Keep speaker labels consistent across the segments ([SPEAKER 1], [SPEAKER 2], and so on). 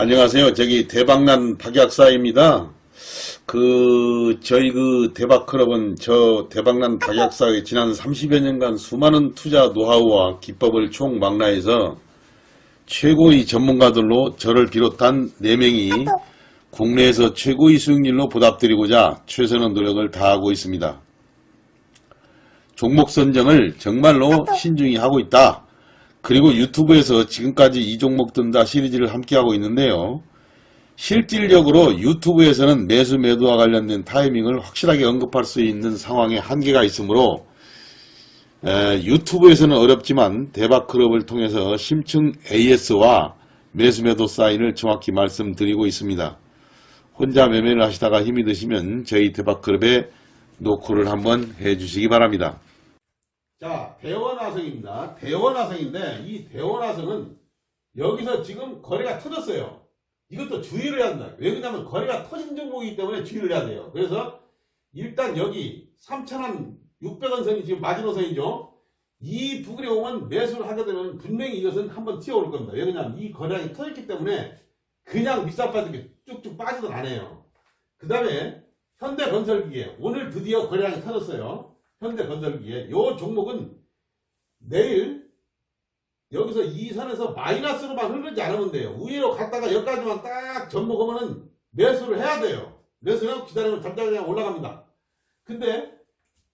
[SPEAKER 1] 안녕하세요. 저기 대박난 박약사입니다. 그 저희 그 대박클럽은 저 대박난 박약사의 지난 30여 년간 수많은 투자 노하우와 기법을 총망라해서 최고의 전문가들로 저를 비롯한 4명이 국내에서 최고의 수익률로 보답드리고자 최선의 노력을 다하고 있습니다. 종목 선정을 정말로 신중히 하고 있다. 그리고 유튜브에서 지금까지 이 종목 든다 시리즈를 함께하고 있는데요. 실질적으로 유튜브에서는 매수 매도와 관련된 타이밍을 확실하게 언급할 수 있는 상황에 한계가 있으므로 에, 유튜브에서는 어렵지만 대박클럽을 통해서 심층 AS와 매수 매도 사인을 정확히 말씀드리고 있습니다. 혼자 매매를 하시다가 힘이 드시면 저희 대박클럽에 노크를 한번 해주시기 바랍니다. 자, 대원화성입니다. 대원화성인데 이 대원화성은 여기서 지금 거래가 터졌어요. 이것도 주의를 해야 한다. 왜 그러냐면 거래가 터진 종목이기 때문에 주의를 해야 돼요. 그래서 일단 여기 3,000원 600원 선이 지금 마지노선이죠. 이 부분에 오면 매수를 하게 되면 분명히 이것은 한번 튀어오를 겁니다. 왜 그러냐면 이 거래량이 터졌기 때문에 그냥 밑살 빠지게 쭉쭉 빠지든 않아요. 그 다음에 현대건설기계 오늘 드디어 거래량이 터졌어요. 현대건설기계 요 종목은 내일 여기서 이 선에서 마이너스로만 흐르지 않으면 돼요. 위로 갔다가 여기까지만 딱 접목하면은 매수를 해야 돼요. 매수를 기다리면 잠깐 그냥 올라갑니다. 근데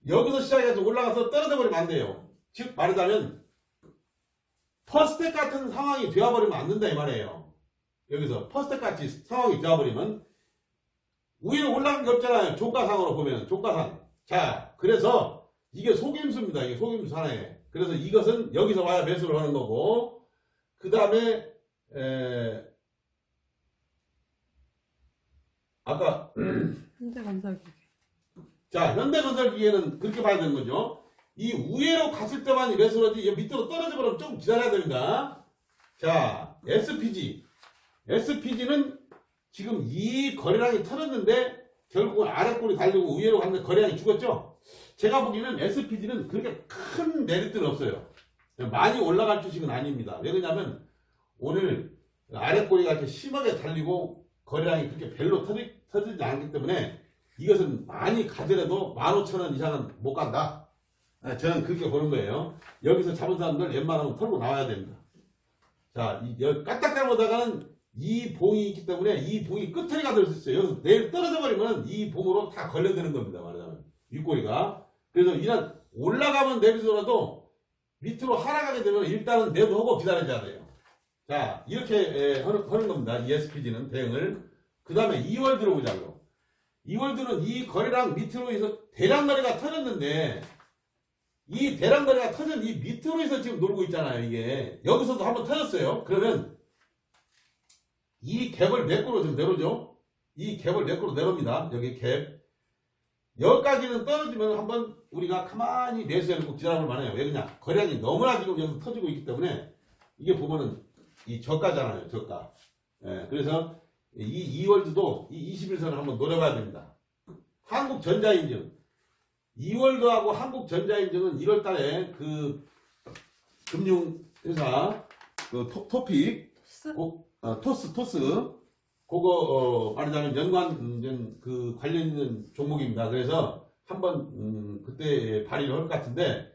[SPEAKER 1] 여기서 시작해서 올라가서 떨어져 버리면 안 돼요. 즉 말하자면 퍼스텍 같은 상황이 되어버리면 안 된다 이 말이에요. 여기서 퍼스텍 같이 상황이 되어버리면 위로 올라간 게 없잖아요. 조가상으로 보면 조가상. 자 그래서 이게 속임수입니다. 이게 속임수 하나에. 그래서 이것은 여기서 와야 매수를 하는 거고 그 다음에 아까
[SPEAKER 2] 현대건설기계.
[SPEAKER 1] 자, 현대건설기계는 그렇게 봐야 되는 거죠. 이 위에로 갔을 때만 매수를 하지, 이 밑으로 떨어져 버리면 좀 기다려야 됩니다. 자, SPG. SPG는 지금 이 거래량이 터졌는데, 결국은 아래꼴이 달리고 위로 갔는데 거래량이 죽었죠? 제가 보기에는 SPG는 그렇게 큰 메리트는 없어요. 많이 올라갈 주식은 아닙니다. 왜 그러냐면, 오늘 아래꼴이가 이렇게 심하게 달리고 거래량이 그렇게 별로 터지, 터지지 않기 때문에 이것은 많이 가더라도 15,000원 이상은 못 간다. 아, 저는 그렇게 보는 거예요. 여기서 잡은 사람들 웬만하면 털고 나와야 됩니다. 자, 이, 여기 까딱 잘못하다가는 이 봉이 있기 때문에 이 봉이 끝에 가될 수 있어요. 여기서 내일 떨어져 버리면 이 봉으로 다 걸려드는 겁니다. 말하자면. 윗꼬리가. 그래서 이날 올라가면 내비더라도 밑으로 하락하게 되면 일단은 내도하고 기다려줘야 돼요. 자, 이렇게 에, 하는, 하는 겁니다. ESPG는 대응을. 그 다음에 2월 들어보자고요. 2월 들은 이 거래량 밑으로 해서 대량 거래가 터졌는데 이 대량 거래가 터진 이 밑으로 해서 지금 놀고 있잖아요 이게 여기서도 한번 터졌어요 그러면 이 갭을 매꾸로 지금 내려오죠 이 갭을 매꾸로 내려옵니다 여기 갭 여기까지는 떨어지면 한번 우리가 가만히 매수해놓고 기다려볼 만해요 왜 그러냐 거래량이 너무나 지금 여기서 터지고 있기 때문에 이게 보면은 이 저가잖아요 저가 예, 그래서 이 2월드도 이 21선을 한번 노려봐야 됩니다. 한국전자인증. 2월드하고 한국전자인증은 1월 달에 그 금융회사 그 토, 토픽,
[SPEAKER 2] 토스?
[SPEAKER 1] 고, 어, 토스, 토스. 그거, 어, 말하자면 연관, 음, 그 관련 있는 종목입니다. 그래서 한번, 음, 그때 발의를 할 것 같은데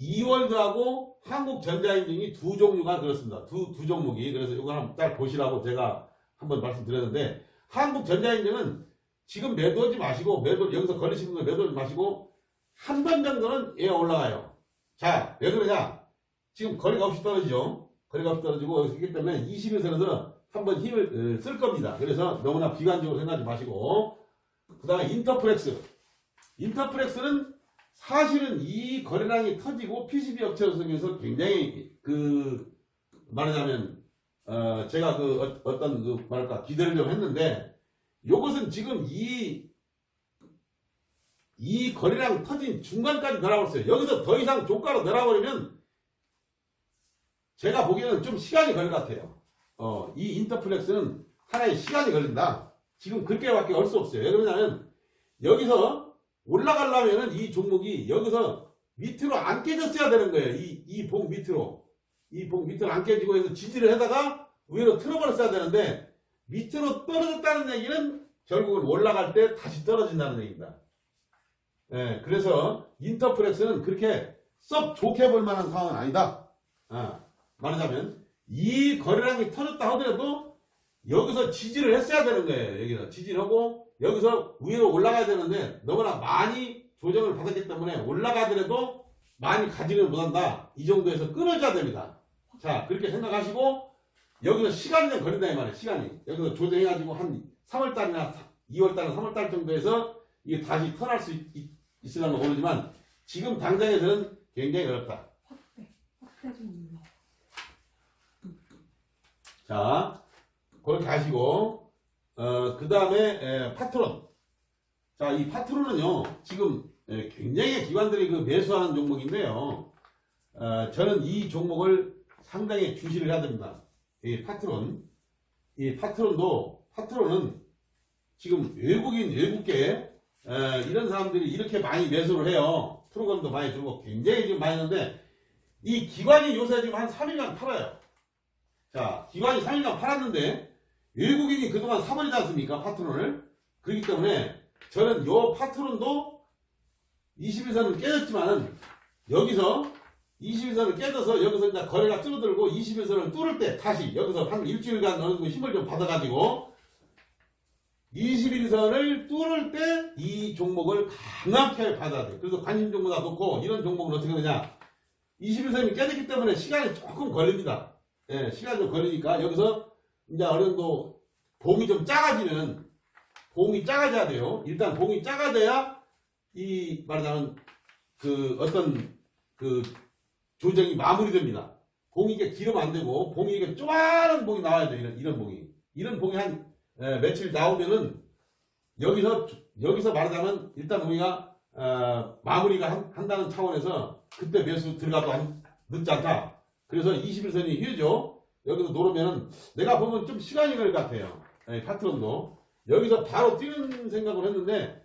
[SPEAKER 1] 2월드하고 한국전자인증이 두 종류가 그렇습니다. 두, 두 종목이. 그래서 이거 한번 딱 보시라고 제가 한번 말씀드렸는데 한국전자인증은 지금 매도하지 마시고 매도 여기서 걸리시는 거 매도하지 마시고 한 번 정도는 예 올라가요. 자, 왜 그러냐? 지금 거리가 없이 떨어지죠. 거리가 없이 떨어지고 있기 때문에 21선에서는 한번 힘을 어, 쓸 겁니다. 그래서 너무나 비관적으로 생각하지 마시고 그 다음에 인터프렉스. 인터프렉스는 사실은 이 거래량이 터지고 PCB 업체로 속에서 굉장히 그 말하자면 어, 제가 그 어, 떤그 뭐랄까 기대를 좀 했는데 요것은 지금 이, 이 거래량 터진 중간까지 내려버렸어요. 여기서 더 이상 조가로 내려버리면 제가 보기에는 좀 시간이 걸릴 것 같아요. 어, 이 인터플렉스는 하나의 시간이 걸린다. 지금 그렇게밖에 할 수 없어요. 왜 그러냐면 여기서 올라가려면은 이 종목이 여기서 밑으로 안 깨졌어야 되는 거예요. 이, 이 봉 밑으로. 이 봉 밑으로 안 깨지고 해서 지지를 하다가 위로 틀어버렸어야 되는데 밑으로 떨어졌다는 얘기는 결국은 올라갈 때 다시 떨어진다는 얘기입니다. 예, 그래서 인터플렉스는 그렇게 썩 좋게 볼 만한 상황은 아니다. 아, 말하자면 이 거래량이 터졌다 하더라도 여기서 지지를 했어야 되는 거예요. 여기서 지지하고 여기서 위로 올라가야 되는데 너무나 많이 조정을 받았기 때문에 올라가더라도 많이 가지를 못한다. 이 정도에서 끊어져야 됩니다. 자 그렇게 생각하시고 여기서 시간이 좀 걸린다 이 말이에요. 시간이 여기서 조정해가지고 한 3월달이나 2월달, 3월달 정도에서 이게 다시 턴할 수 있, 있, 있으려면 모르지만 지금 당장에서는 굉장히 어렵다.
[SPEAKER 2] 확대, 확대 좀 눌러.
[SPEAKER 1] 자, 그렇게 하시고, 어, 그 다음에, 파트론. 자, 이 파트론은요, 지금 에, 굉장히 기관들이 그 매수하는 종목인데요. 어, 저는 이 종목을 상당히 주시를 해야 됩니다. 이 파트론. 이 파트론도, 파트론은 지금 외국인, 외국계, 에, 이런 사람들이 이렇게 많이 매수를 해요. 프로그램도 많이 들고 굉장히 지금 많이 하는데, 이 기관이 요새 지금 한 3일간 팔아요. 자, 기관이 3일간 팔았는데 외국인이 그동안 사버리지 않습니까? 파트론을. 그렇기 때문에 저는 요 파트론도 21선은 깨졌지만은 여기서 21선을 깨져서 여기서 이제 거래가 줄어들고 21선을 뚫을 때 다시 여기서 한 일주일간 어느 정도 힘을 좀 받아가지고 21선을 뚫을 때 이 종목을 강하게 받아야 돼요. 그래서 관심 종목보다 놓고 이런 종목은 어떻게 되냐. 21선이 깨졌기 때문에 시간이 조금 걸립니다. 예, 시간이 좀 걸리니까 여기서 이제 어느 정도 봉이 좀 작아지면 봉이 작아져야 돼요. 일단 봉이 작아져야 이 말하자면 그 어떤 그 조정이 마무리됩니다. 봉이 이게 길으면 안 되고 봉이 이게 쪼만한 봉이 나와야 돼요. 이런, 이런 봉이. 이런 봉이 한 예, 며칠 나오면은 여기서 여기서 말하자면 일단 우리가 어, 마무리가 한, 한다는 차원에서 그때 매수 들어가도 안- 늦지 않다. 그래서 21선이 휴죠. 여기서 노르면은 내가 보면 좀 시간이 걸릴 것 같아요. 예, 파트론도. 여기서 바로 뛰는 생각을 했는데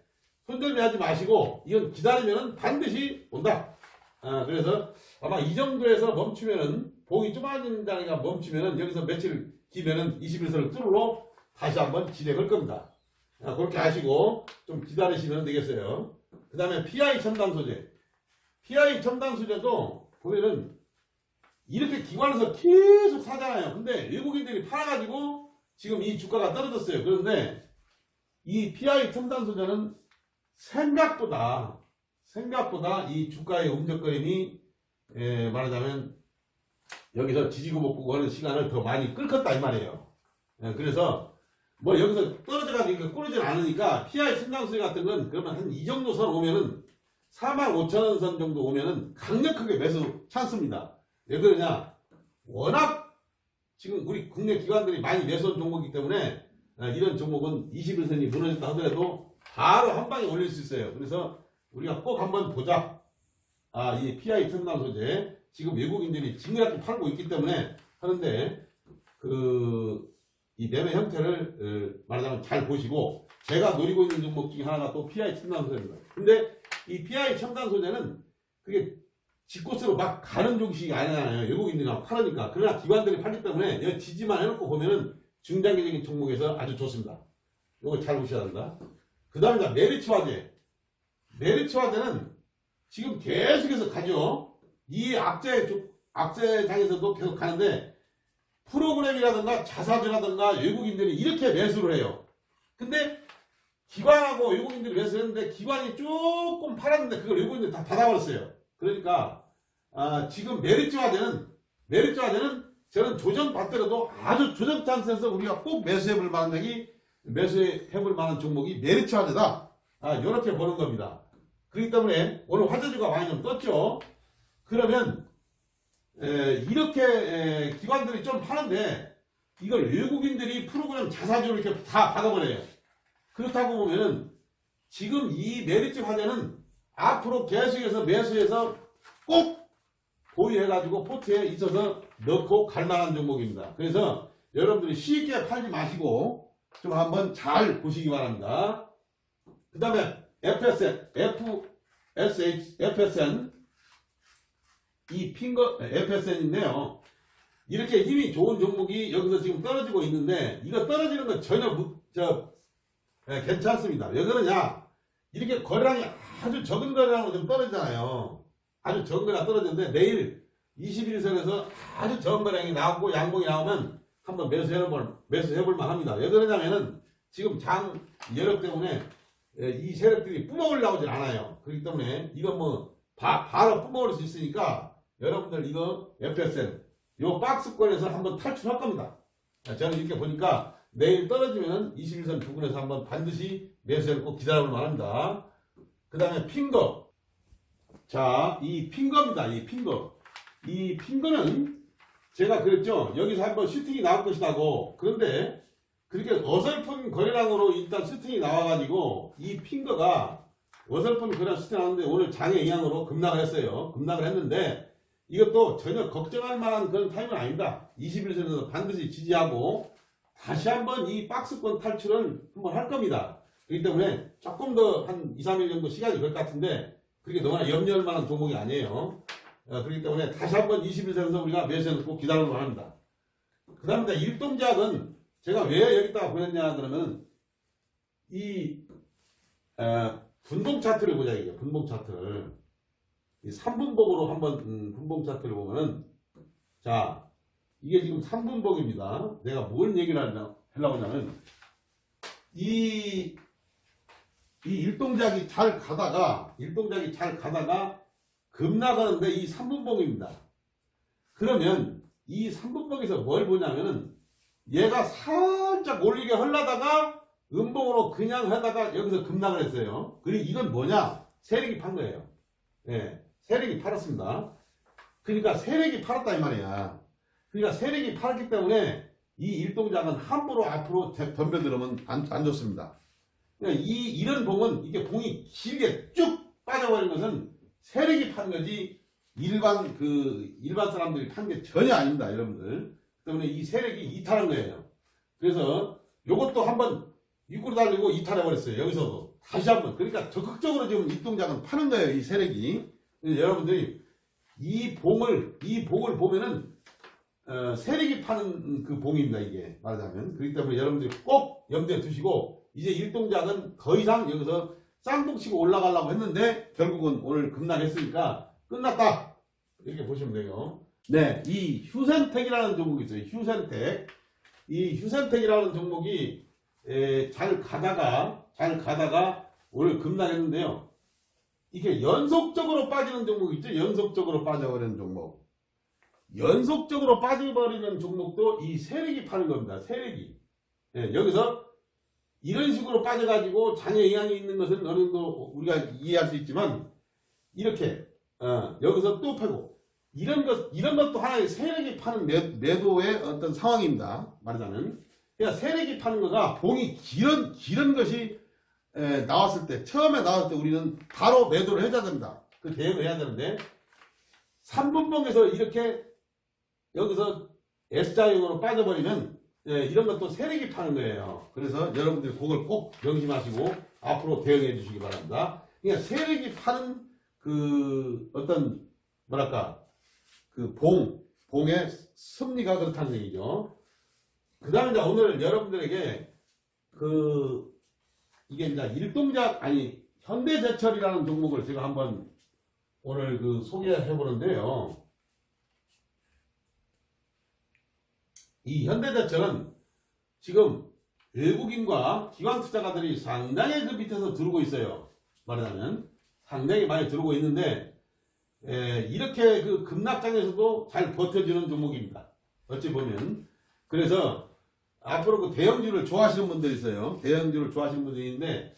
[SPEAKER 1] 손절미 하지 마시고 이건 기다리면은 반드시 온다. 아, 그래서 아마 이 정도에서 멈추면은 봉이 좁아진 다니까 멈추면은 여기서 며칠 기면은 21선을 뚫으러 다시 한번 진행할 겁니다. 아, 그렇게 하시고 좀 기다리시면 되겠어요. 그 다음에 PI 첨단 소재. PI 첨단 소재도 보면은 이렇게 기관에서 계속 사잖아요. 근데 외국인들이 팔아가지고 지금 이 주가가 떨어졌어요. 그런데 이 PI 첨단 소재는 생각보다 생각보다 이 주가의 움직거림이 에, 말하자면 여기서 지지고 먹고 하는 시간을 더 많이 끌었다 이 말이에요. 예, 그래서 뭐 여기서 떨어져가지고 꾸르진 않으니까 PI 첨단 소재 같은 건 그러면 한 이 정도 선 오면은 4만 5천 원 선 정도 오면은 강력하게 매수 찬스입니다. 왜 그러냐? 워낙 지금 우리 국내 기관들이 많이 매수한 종목이기 때문에 아, 이런 종목은 21선이 무너졌다 하더라도 바로 한 방에 올릴 수 있어요. 그래서 우리가 꼭 한번 보자. 아, 이 PI 첨단 소재 지금 외국인들이 징그럽게 팔고 있기 때문에 하는데 그 이 매매 형태를 어, 말하자면 잘 보시고 제가 노리고 있는 종목 중에 하나가 또 PI 첨단 소재입니다. 근데 이 PI 첨단 소재는 그게 직코스로 막 가는 종식이 아니잖아요. 외국인들이 막 팔으니까. 그러나 기관들이 팔기 때문에 여기 지지만 해놓고 보면은 중장기적인 종목에서 아주 좋습니다. 이걸 잘 보셔야 된다. 그 다음에 메리츠 화재. 메리츠 화재는 지금 계속해서 가죠. 이 악재, 쪽- 악재장에서도 계속 가는데 프로그램이라든가 자사주라든가 외국인들이 이렇게 매수를 해요. 근데 기관하고 외국인들이 매수했는데 기관이 조금 팔았는데 그걸 외국인들이 다 받아버렸어요. 그러니까 아, 지금 메리츠화되는 메리츠화되는 저는 조정 받더라도 아주 조정 찬스에서 우리가 꼭 매수해볼 만한 적이 매수해볼 만한 종목이 메리츠화재다. 아, 이렇게 보는 겁니다. 그렇기 때문에 오늘 화재주가 많이 좀 떴죠. 그러면 에, 이렇게 에, 기관들이 좀 파는데 이걸 외국인들이 프로그램 자사주를 이렇게 다 받아버려요. 그렇다고 보면은 지금 이 메리츠 화재는 앞으로 계속해서 매수해서 꼭 보유해가지고 포트에 있어서 넣고 갈 만한 종목입니다. 그래서 여러분들이 쉽게 팔지 마시고 좀 한번 잘 보시기 바랍니다. 그 다음에 FSN, FSH, FSN 이 핑거 FSN인데요. 이렇게 힘이 좋은 종목이 여기서 지금 떨어지고 있는데 이거 떨어지는 건 전혀 무- 저 예, 괜찮습니다. 왜 그러냐? 이렇게 거래량이 아주 적은 거래량으로 좀 떨어지잖아요. 아주 적은 거래량 떨어지는데 내일 21선에서 아주 적은 거래량이 나오고 양봉이 나오면 한번 매수해볼 매수해볼 만합니다. 왜 그러냐면은 지금 장 여력 때문에 예, 이 세력들이 뿜어올 나오질 않아요. 그렇기 때문에 이건 뭐 바, 바로 뿜어올 수 있으니까 여러분들 이거 FSN 요 박스권에서 한번 탈출할 겁니다. 자, 저는 이렇게 보니까 내일 떨어지면 21선 부근에서 한번 반드시 매수를 꼭 기다려볼 만합니다. 그 다음에 핑거. 자, 이 핑거입니다. 이 핑거. 이 핑거는 제가 그랬죠. 여기서 한번 슈팅이 나올 것이라고. 그런데 그렇게 어설픈 거래량으로 일단 슈팅이 나와가지고 이 핑거가 어설픈 거래량 슈팅이 나왔는데 오늘 장의 영향으로 급락을 했어요. 급락을 했는데 이것도 전혀 걱정할 만한 그런 타임은 아닙니다. 21선에서 반드시 지지하고 다시 한번 이 박스권 탈출을 한번 할 겁니다. 그렇기 때문에 조금 더 한 2, 3일 정도 시간이 걸것 같은데 그렇게 너무나 염려할 만한 종목이 아니에요. 어, 그렇기 때문에 다시 한번 21선에서 우리가 매수해서 꼭 기다리고 합니다. 그 다음에 일동작은 제가 왜 여기다가 보냈냐 그러면 이 어, 분봉 차트를 보자 이게 분봉 차트를 이 3분봉으로 한번 음, 분봉 차트를 보면은 자 이게 지금 3분봉입니다. 내가 뭘 얘기를 하려- 하려고 하냐면 이, 이 일동작이 잘 가다가 일동작이 잘 가다가 급나가는데 이 3분봉입니다. 그러면 이 3분봉에서 뭘 보냐면은 얘가 살짝 올리게 흘러다가 음봉으로 그냥 하다가 여기서 급락을 했어요. 그리고 이건 뭐냐? 세력이 판 거예요. 예, 세력이 팔았습니다. 그러니까 세력이 팔았다 이 말이야. 그러니까 세력이 팔았기 때문에 이 일동작은 함부로 앞으로 대- 덤벼들으면 안, 안 좋습니다. 그러니까 이, 이런 봉은 이게 봉이 길게 쭉 빠져버린 것은 세력이 판 거지 일반 그 일반 사람들이 판 게 전혀 아닙니다, 여러분들. 때문에 이 세력이 이탈한 거예요. 그래서 요것도 한번 입구로 달리고 이탈해 버렸어요. 여기서도 다시 한번 그러니까 적극적으로 지금 입동작은 파는 거예요. 이 세력이 여러분들이 이 봉을 이 봉을 보면은 어, 세력이 파는 그 봉입니다. 이게 말하자면 그렇기 때문에 여러분들이 꼭 염두에 두시고 이제 일동작은 더 이상 여기서 쌍둥치고 올라가려고 했는데 결국은 오늘 급락했으니까 끝났다 이렇게 보시면 돼요. 네, 이 휴센텍이라는 종목이 있어요. 휴센텍. 이 휴센텍이라는 종목이 에, 잘 가다가 잘 가다가 오늘 급락했는데요. 이게 연속적으로 빠지는 종목 있죠? 연속적으로 빠져버리는 종목. 연속적으로 빠져버리는 종목도 이 세력이 파는 겁니다. 세력이. 예, 여기서 이런 식으로 빠져가지고 장애 영향이 있는 것은 어느 정도 우리가 이해할 수 있지만 이렇게 어, 여기서 또 파고 이런 것 이런 것도 하나의 세력이 파는 매, 매도의 어떤 상황입니다. 말하자면 그러니까 세력이 파는 거가 봉이 기른 기른 것이 에, 나왔을 때 처음에 나왔을 때 우리는 바로 매도를 해야 됩니다. 그 대응을 해야 되는데 3분봉에서 이렇게 여기서 S자형으로 빠져버리면 예, 이런 것도 세력이 파는 거예요. 그래서 여러분들이 그걸 꼭 명심하시고 앞으로 대응해 주시기 바랍니다. 그러니까 세력이 파는 그 어떤 뭐랄까 그 봉, 봉의 섭리가 그렇다는 얘기죠. 그 다음에 이제 오늘 여러분들에게 그 이게 이제 일동작 아니 현대제철이라는 종목을 제가 한번 오늘 그 소개해 보는데요. 이 현대제철은 지금 외국인과 기관 투자가들이 상당히 그 밑에서 들어오고 있어요. 말하자면 상당히 많이 들어오고 있는데 에, 이렇게 그 급락장에서도 잘 버텨주는 종목입니다. 어찌 보면 그래서 앞으로 그 대형주를 좋아하시는 분들이 있어요. 대형주를 좋아하시는 분들이 있는데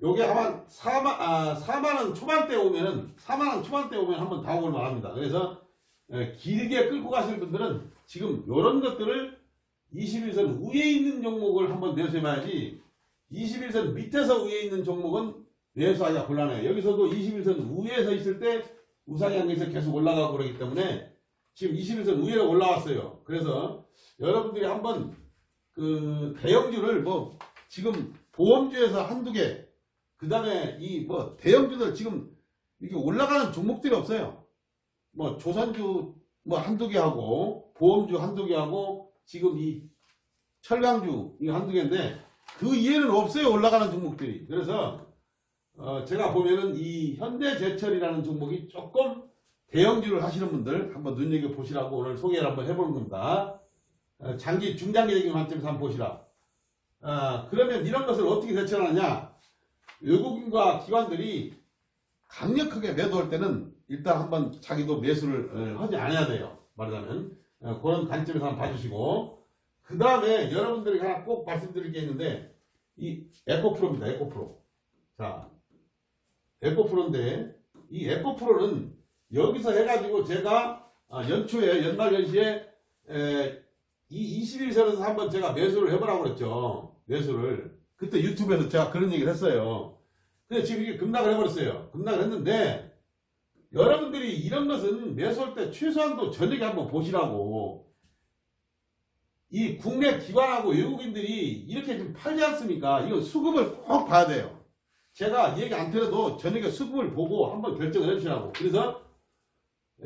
[SPEAKER 1] 요게 아마 4만 아 4만 원 초반대 오면은 4만 원 초반대 오면 한번 다 오를 만합니다. 그래서 에, 길게 끌고 가실 분들은 지금 요런 것들을 21선 위에 있는 종목을 한번 매수해봐야지 21선 밑에서 위에 있는 종목은 매수하기가 곤란해요. 여기서도 21선 위에서 있을 때 우상향에서 계속 올라가고 그러기 때문에 지금 21선 위에 올라왔어요. 그래서 여러분들이 한번 그 대형주를 뭐 지금 보험주에서 한두 개, 그 다음에 이 뭐 대형주들 지금 이게 올라가는 종목들이 없어요. 뭐 조선주 뭐 한두 개 하고 보험주 한두 개 하고 지금 이 철강주 이 한두 개인데 그 이해는 없어요 올라가는 종목들이 그래서 어, 제가 보면은 이 현대제철이라는 종목이 조금 대형주를 하시는 분들 한번 눈여겨 보시라고 오늘 소개를 한번 해보는 겁니다. 어, 장기 중장기적인 관점에서 한번 보시라. 아, 그러면 이런 것을 어떻게 대처하느냐? 외국인과 기관들이 강력하게 매도할 때는 일단 한번 자기도 매수를 어, 하지 않아야 돼요. 말하자면 어, 그런 관점에서 한번 봐주시고 그 다음에 여러분들이 하나 꼭 말씀드릴 게 있는데 이 에코프로입니다. 에코프로. 자, 에코프로인데 이 에코프로는 여기서 해가지고 제가 아, 연초에 연말 연시에 에, 이 21선에서 한번 제가 매수를 해보라고 그랬죠. 매수를. 그때 유튜브에서 제가 그런 얘기를 했어요. 근데 지금 이게 급락을 해버렸어요. 급락을 했는데, 여러분들이 이런 것은 매수할 때 최소한도 저녁에 한번 보시라고. 이 국내 기관하고 외국인들이 이렇게 좀 팔지 않습니까? 이거 수급을 꼭 봐야 돼요. 제가 얘기 안 들어도 저녁에 수급을 보고 한번 결정을 해주시라고. 그래서,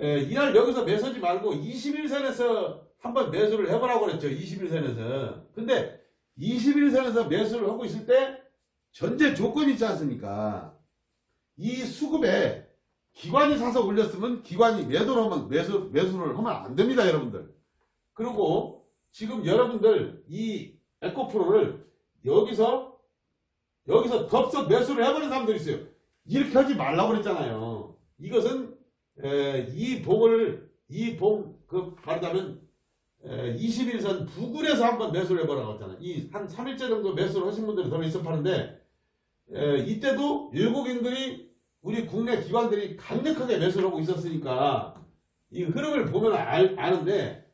[SPEAKER 1] 에, 이날 여기서 매수하지 말고 21선에서 한번 매수를 해보라고 그랬죠. 21선에서. 근데 21선에서 매수를 하고 있을 때 전제 조건이 있지 않습니까? 이 수급에 기관이 사서 올렸으면 기관이 매도를 하면 매수, 매수를 하면 안 됩니다, 여러분들. 그리고 지금 여러분들 이 에코프로를 여기서 여기서 덥석 매수를 해버린 사람들이 있어요. 이렇게 하지 말라고 그랬잖아요. 이것은 에, 이 봉을 이봉그 말하자면 21선 부근에서 한번 매수를 해보라고 했잖아요. 이 한 3일째 정도 매수를 하신 분들이 파는데 에, 이때도 외국인들이 우리 국내 기관들이 강력하게 매수를 하고 있었으니까 이 흐름을 보면 알, 아는데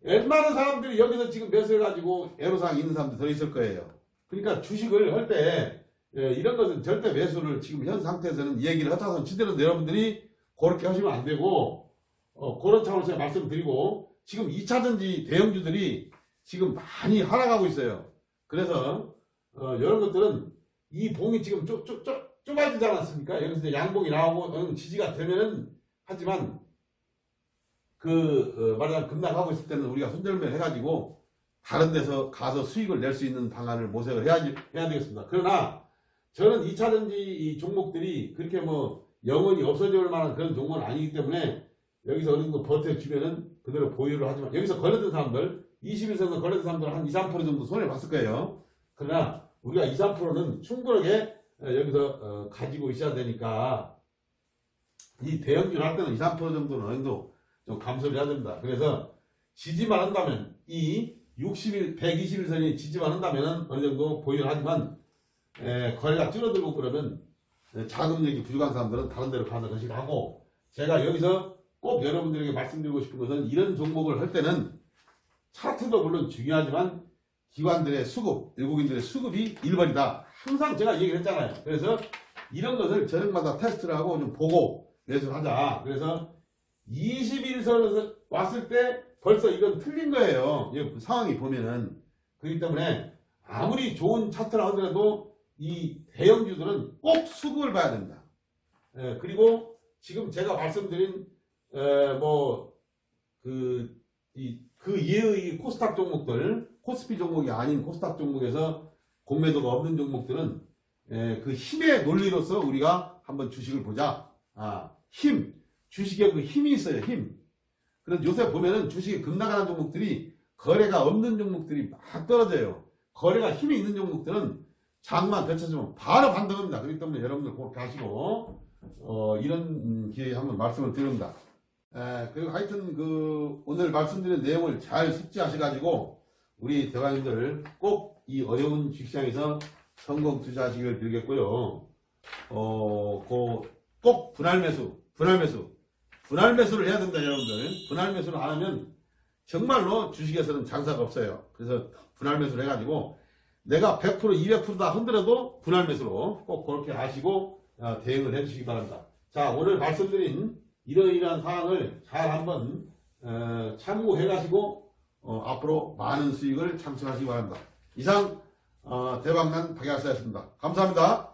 [SPEAKER 1] 웬만한 사람들이 여기서 지금 매수해가지고 애로사항 있는 사람들 더 있을 거예요. 그러니까 주식을 할 때 이런 것은 절대 매수를 지금 현 상태에서는 얘기를 하다선 치더라도 여러분들이 그렇게 하시면 안 되고 어, 그런 차원에서 제가 말씀드리고 지금 2차전지 대형주들이 지금 많이 하락하고 있어요. 그래서 어, 이런 것들은 이 봉이 지금 쪼, 좁아지지 않았습니까? 여기서 양봉이 나오고 응, 지지가 되면은 하지만 그 어, 말하자면 급락하고 있을 때는 우리가 손절매 해가지고 다른 데서 가서 수익을 낼 수 있는 방안을 모색을 해야, 해야 되겠습니다. 그러나 저는 2차전지 이 종목들이 그렇게 뭐 영원히 없어질 만한 그런 종목은 아니기 때문에 여기서 어느 정도 버텨주면은 그대로 보유를 하지만 여기서 걸렸던 사람들 21선에서 걸렸던 사람들은 한 2, 3% 정도 손해를 봤을 거예요. 그러나 우리가 2, 3%는 충분하게 어, 여기서 어, 가지고 있어야 되니까 이 대형주를 할 때는 2, 3% 정도는 어느 정도 좀 감소를 해야 됩니다. 그래서 지지만 한다면 이 60일, 121선이 지지만 한다면 어느 정도 보유를 하지만 에, 거래가 줄어들고 그러면 에, 자금력이 부족한 사람들은 다른 데로 가는 것이 하고 제가 여기서 꼭 여러분들에게 말씀드리고 싶은 것은 이런 종목을 할 때는 차트도 물론 중요하지만 기관들의 수급, 외국인들의 수급이 1번이다. 항상 제가 얘기를 했잖아요. 그래서 이런 것을 저녁마다 테스트를 하고 좀 보고 매수를 하자. 그래서 21선에서 왔을 때 벌써 이건 틀린 거예요. 이 상황이 보면은. 그렇기 때문에 아무리 좋은 차트를 하더라도 이 대형주들은 꼭 수급을 봐야 된다. 예, 그리고 지금 제가 말씀드린 에, 뭐, 그, 이, 그 이외의 코스닥 종목들, 코스피 종목이 아닌 코스닥 종목에서 공매도가 없는 종목들은, 에, 그 힘의 논리로서 우리가 한번 주식을 보자. 아, 힘. 주식에 그 힘이 있어요, 힘. 그래서 요새 보면은 주식이 급나가는 종목들이 거래가 없는 종목들이 막 떨어져요. 거래가 힘이 있는 종목들은 장만 펼쳐주면 바로 반등합니다. 그렇기 때문에 여러분들 그렇게 하시고, 어, 이런 기회에 한번 말씀을 드립니다. 에, 그리고 하여튼 그 오늘 말씀드린 내용을 잘 숙지하셔가지고 우리 대화님들 꼭 이 어려운 주식시장에서 성공 투자하시길 빌겠고요. 어, 그, 꼭 분할 매수, 분할 매수, 분할 매수를 해야 된다, 여러분들. 분할 매수를 안 하면 정말로 주식에서는 장사가 없어요. 그래서 분할 매수를 해가지고 내가 100%, 200%다 흔들어도 분할 매수로 꼭 그렇게 아시고 어, 대응을 해주시기 바랍니다. 자, 오늘 말씀드린 이러이러한 사항을 잘 한번 어, 참고해가지고 어, 앞으로 많은 수익을 창출하시기 바랍니다. 이상 어, 대박난 박약사였습니다. 감사합니다.